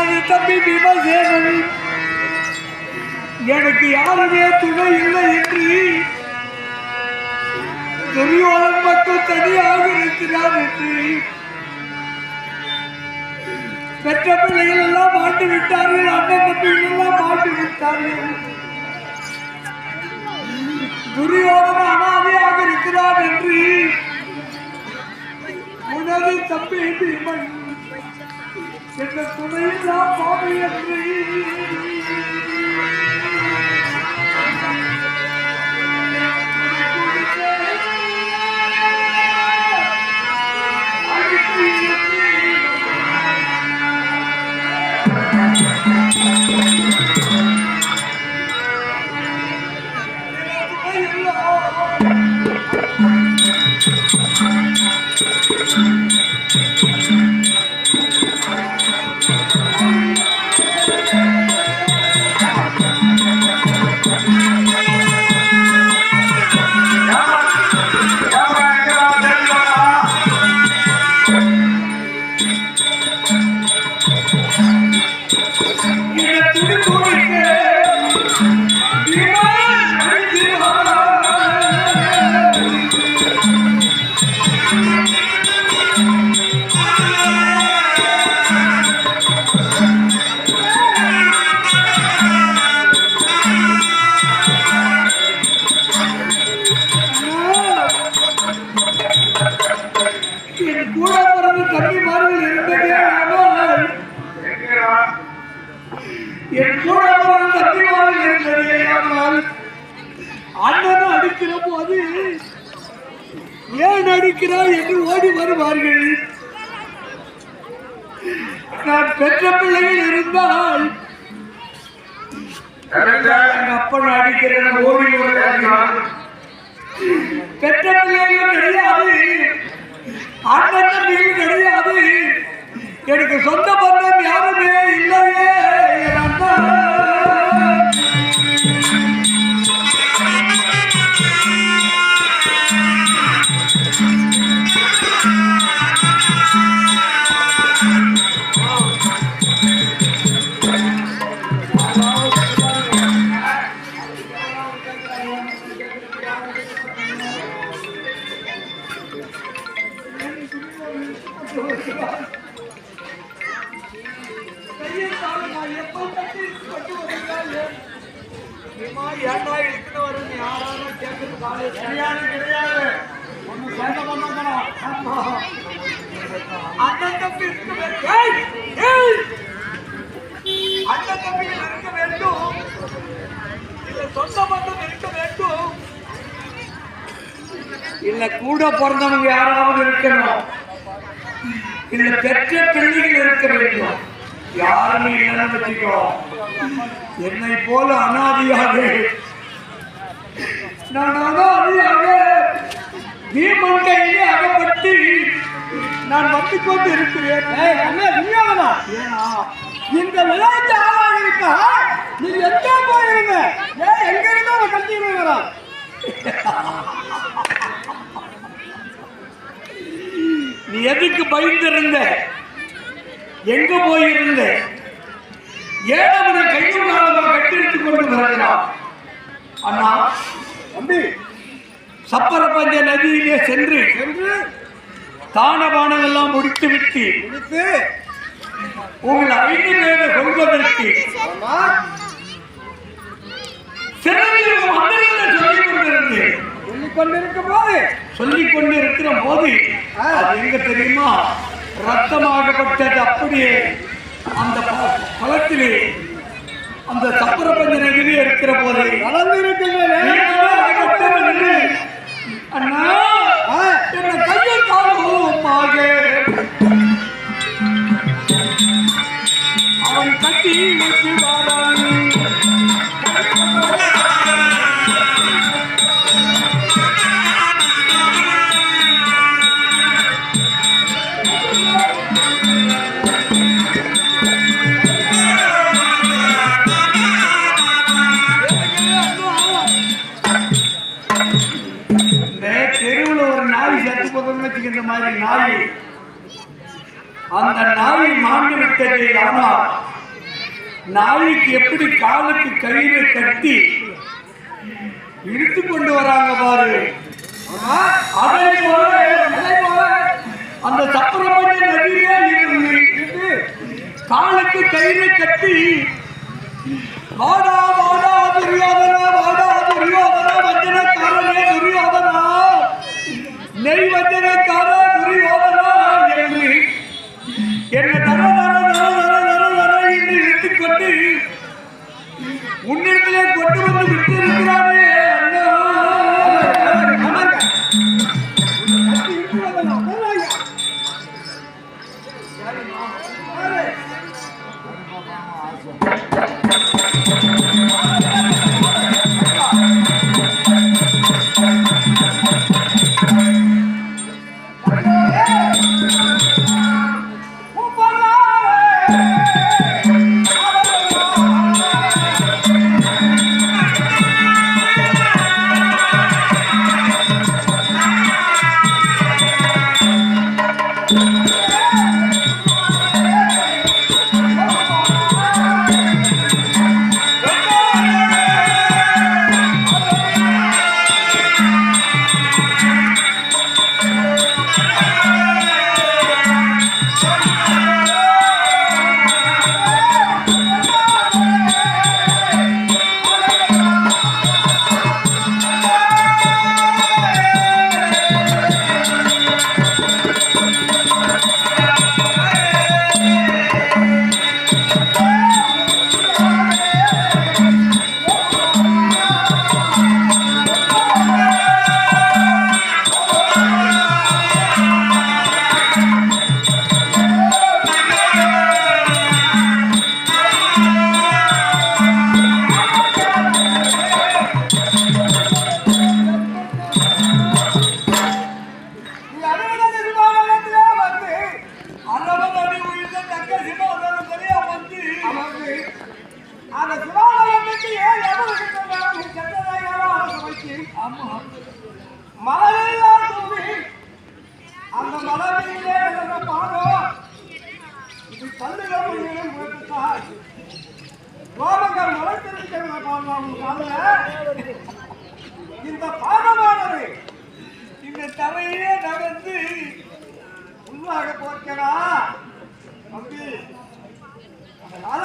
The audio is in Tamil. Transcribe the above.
எனது தம்பி பீமசேனன் எனக்கு யாருமே துணை இல்லை என்று துரியோதன் மட்டும் தனியாக இருக்கிறார் என்று பெற்ற பிள்ளைகள் எல்லாம் மாண்டு விட்டார்கள் அண்ணன் தம்பிகள் எல்லாம் மாண்டு விட்டார்கள். துரியோதன அனாதையாக இருக்கிறார் என்று உனது தம்பி என்று என்ற துணையில்லா பாவை என்று ஏன் என்று ஓடி வருவார்கள். நான் பெற்ற பிள்ளைகள் இருந்தால் எங்க அப்பன் அடிக்கிறேன் ஓடி வருவார்கள். பெற்ற பிள்ளைகள் கிடையாது. அண்ணன் தம்பியும் கிடையாது. எனக்கு சொந்த பந்தம் யாருமே இல்லையே. என் அண்ணா ஏன்டா யாராலும் கேட்கறது கிடையாது கிடையாது ஒண்ணு அண்ணன் தம்பி இருக்க அண்ணன் இருக்க வேண்டும் இல்ல சொந்த பந்தம் இருக்க வேண்டும் இல்ல கூட பிறந்தவங்க யாராவது இருக்கணும்? இல்ல பெற்ற பிள்ளைகள் இருக்க வேண்டும். யாருமே இல்லைன்னு வச்சுக்கோ. என்னை போல அனாதியாக நான் அனாதியாக பீமன் கையிலே அகப்பட்டு நான் வந்து கொண்டு இருக்கிறேன் ஏனா இந்த விளையாட்டு ஆளாக இருக்கா நீ எங்க போயிருங்க ஏன் எங்க இருந்தா அவன் கட்டிட்டு வரான் நீ எதுக்கு பயந்திருந்த? எங்க போயிருந்த? கையும் காலமாக கட்டிருத்துக் கொண்டு வருகிறான் அண்ணா தம்பி சப்பர பஞ்ச நதியிலே சென்று என்று தானபானம் எல்லாம் முடித்து விட்டு முடித்து உங்கள் ஐந்து பேரை கொள்வதற்கு கொண்டிருக்கும் போது சொல்லிக் கொண்டு இருக்கிற போது அது எங்க தெரியுமா? ரத்தமாகப்பட்டது அப்படியே அந்த பழத்திலே அந்த சப்பரபஞ்ச நதியிலே இருக்கிற போது. வளர்ந்திருக்கின்றன அண்ணா என்ன கையை காலமாக அவன் கட்டி வச்சு வாரான். செத்து போதும்னு மாதிரி நாய் அந்த நாய் மாண்டு விட்டது ஆனால் நாய்க்கு எப்படி காலுக்கு கயிறு கட்டி இழுத்து கொண்டு வராங்க பாரு. அதை போல அந்த சக்கரப்பட்டி நதியே இருந்து காலுக்கு கயிறு கட்டி வாடா வாடா துரியோதனா வாடா துரியோதனா வஞ்சனக்காரனே துரியோதனா நெய் அந்த சிவாலயத்துக்கு ஏன் எவ்வளவு சென்றதாக வைத்து மலையெல்லாம் தூவி அந்த மலையிலே இருந்த பாதம் இது கல்லுகளும் முயற்சித்தால் ரோமங்கள் முளைத்திருக்கிற பாதம் இந்த பாதமானது இந்த தரையே நகர்ந்து உள்ளாக போக்கிறா தம்பி அதனால